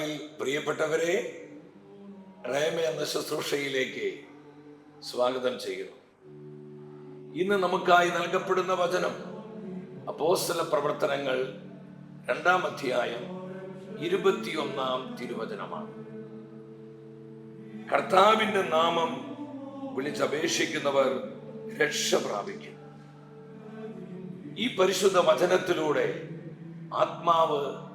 കർത്താവിൽ പ്രിയപ്പെട്ടവരെ റേമ എന്ന ശുശ്രൂഷയിലേക്ക് സ്വാഗതം ചെയ്യുന്നു. ഇന്ന് നമുക്കായി നൽകപ്പെടുന്ന വചനം അപ്പോസ്തല പ്രവർത്തനങ്ങൾ രണ്ടാം അധ്യായം ഇരുപത്തിയൊന്നാം തിരുവചനമാണ്. കർത്താവിന്റെ നാമം വിളിച്ചപേക്ഷിക്കുന്നവർ രക്ഷ പ്രാപിക്കും. ഈ പരിശുദ്ധ വചനത്തിലൂടെ ആത്മാവ്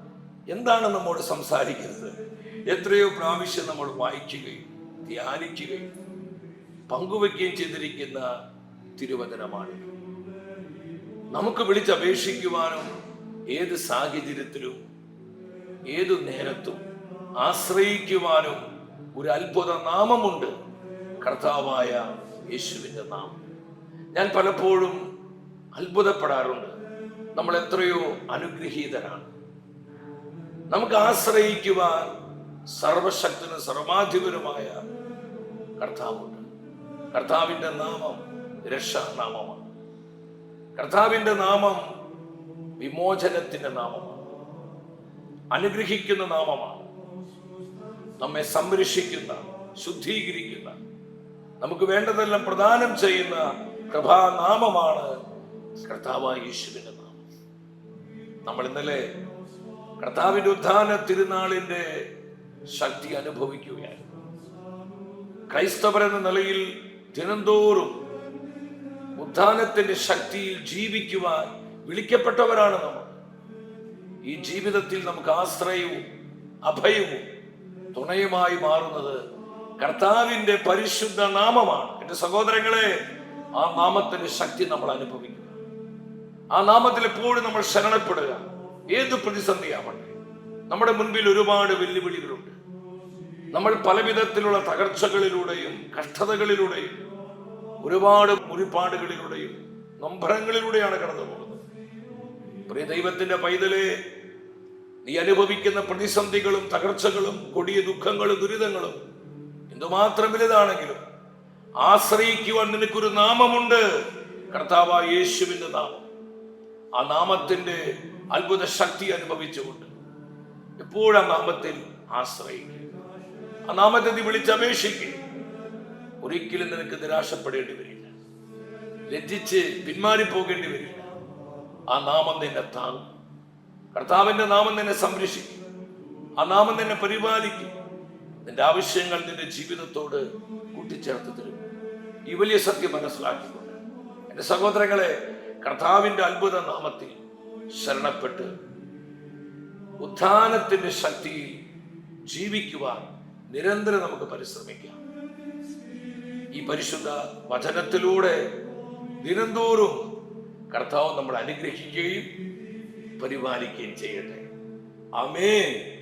എന്താണ് നമ്മോട് സംസാരിക്കുന്നത്? എത്രയോ പ്രാവശ്യം നമ്മൾ വായിക്കുകയും ധ്യാനിക്കുകയും പങ്കുവെക്കുകയും ചെയ്തിരിക്കുന്ന തിരുവചനമാണ്. നമുക്ക് വിളിച്ചപേക്ഷിക്കുവാനും ഏത് സാഹചര്യത്തിലും ഏതു നേരത്തും ആശ്രയിക്കുവാനും ഒരു അത്ഭുത നാമമുണ്ട് കർത്താവായ യേശുവിന്റെ നാമം. ഞാൻ പലപ്പോഴും അത്ഭുതപ്പെടാറുണ്ട്. നമ്മൾ എത്രയോ അനുഗ്രഹീതരാണ്. നമുക്ക് ആശ്രയിക്കുവാൻ സർവശക്തനും സർവാധിപനുമായ കർത്താവുണ്ട്. കർത്താവിന്റെ നാമം രക്ഷാനാമമാണ്. കർത്താവിന്റെ നാമം വിമോചനത്തിന്റെ നാമമാണ്. അനുഗ്രഹിക്കുന്ന നാമമാണ്. നമ്മെ സംരക്ഷിക്കുന്ന ശുദ്ധീകരിക്കുന്ന നമുക്ക് വേണ്ടതെല്ലാം പ്രദാനം ചെയ്യുന്ന പ്രഭാനാമമാണ് കർത്താവായ യേശുവിന്റെ നാമം. നമ്മൾ ഇന്നലെ കർത്താവിന്റെ ഉദ്ധാന തിരുനാളിന്റെ ശക്തി അനുഭവിക്കുകയാണ്. ക്രൈസ്തവരെന്ന നിലയിൽ ദിനംതോറും ഉദ്ധാനത്തിന്റെ ശക്തിയിൽ ജീവിക്കുവാൻ വിളിക്കപ്പെട്ടവരാണ് നമ്മൾ. ഈ ജീവിതത്തിൽ നമുക്ക് ആശ്രയവും അഭയവും തുണയുമായി മാറുന്നത് കർത്താവിന്റെ പരിശുദ്ധ നാമമാണ്. എന്റെ സഹോദരങ്ങളെ ആ നാമത്തിന്റെ ശക്തി നമ്മൾ അനുഭവിക്കുക ആ നാമത്തിൽ എപ്പോഴും നമ്മൾ ശരണപ്പെടുക. ഏത് പ്രതിസന്ധിയാവട്ടെ. നമ്മുടെ മുൻപിൽ ഒരുപാട് വെല്ലുവിളികളുണ്ട്. നമ്മൾ പല വിധത്തിലുള്ള തകർച്ചകളിലൂടെയും കഷ്ടതകളിലൂടെയും ഒരുപാട് മുറിപ്പാടുകളിലൂടെയും നൊമ്പരങ്ങളിലൂടെയാണ് കടന്നു പോകുന്നത് പ്രിയ ദൈവത്തിന്റെ പൈതലെ നീ അനുഭവിക്കുന്ന പ്രതിസന്ധികളും തകർച്ചകളും കൊടിയ ദുഃഖങ്ങളും ദുരിതങ്ങളും എന്തുമാത്രം വലുതാണെങ്കിലും ആശ്രയിക്കുവാൻ നിനക്കൊരു നാമമുണ്ട്. കർത്താവായ യേശുവിന്റെ നാമം. ആ നാമത്തിന്റെ അത്ഭുത ശക്തി അനുഭവിച്ചുകൊണ്ട് എപ്പോഴും നാമത്തിൽ ആശ്രയിക്കുക? ആ നാമത്തെ നീ വിളിച്ചപേക്ഷിക്കുക ഒരിക്കലും നിനക്ക് നിരാശപ്പെടേണ്ടി വരില്ല. ലജ്ജിച്ച് പിന്മാറിപ്പോകേണ്ടി വരില്ല. ആ നാമം നിന്നെ താങ്ങും. കർത്താവിന്റെ നാമം നിന്നെ സംരക്ഷിക്കും. ആ നാമം നിന്നെ പരിപാലിക്കും. നിന്റെ ആവശ്യങ്ങൾ നിന്റെ ജീവിതത്തോട് കൂട്ടിച്ചേർത്ത് തരും. ഈ വലിയ സത്യം മനസ്സിലാക്കിക്കൊണ്ട്. എന്റെ സഹോദരങ്ങളെ കർത്താവിന്റെ അത്ഭുത നാമത്തിൽ ശരണപ്പെട്ട് ഉത്ഥാനത്തിന്റെ ശക്തിയിൽ ജീവിക്കുവാൻ നിരന്തരം നമുക്ക് പരിശ്രമിക്കാം. ഈ പരിശുദ്ധ വചനത്തിലൂടെ ദിനംതോറും കർത്താവ് നമ്മൾ അനുഗ്രഹിക്കുകയും പരിപാലിക്കുകയും ചെയ്യട്ടെ. ആമേൻ.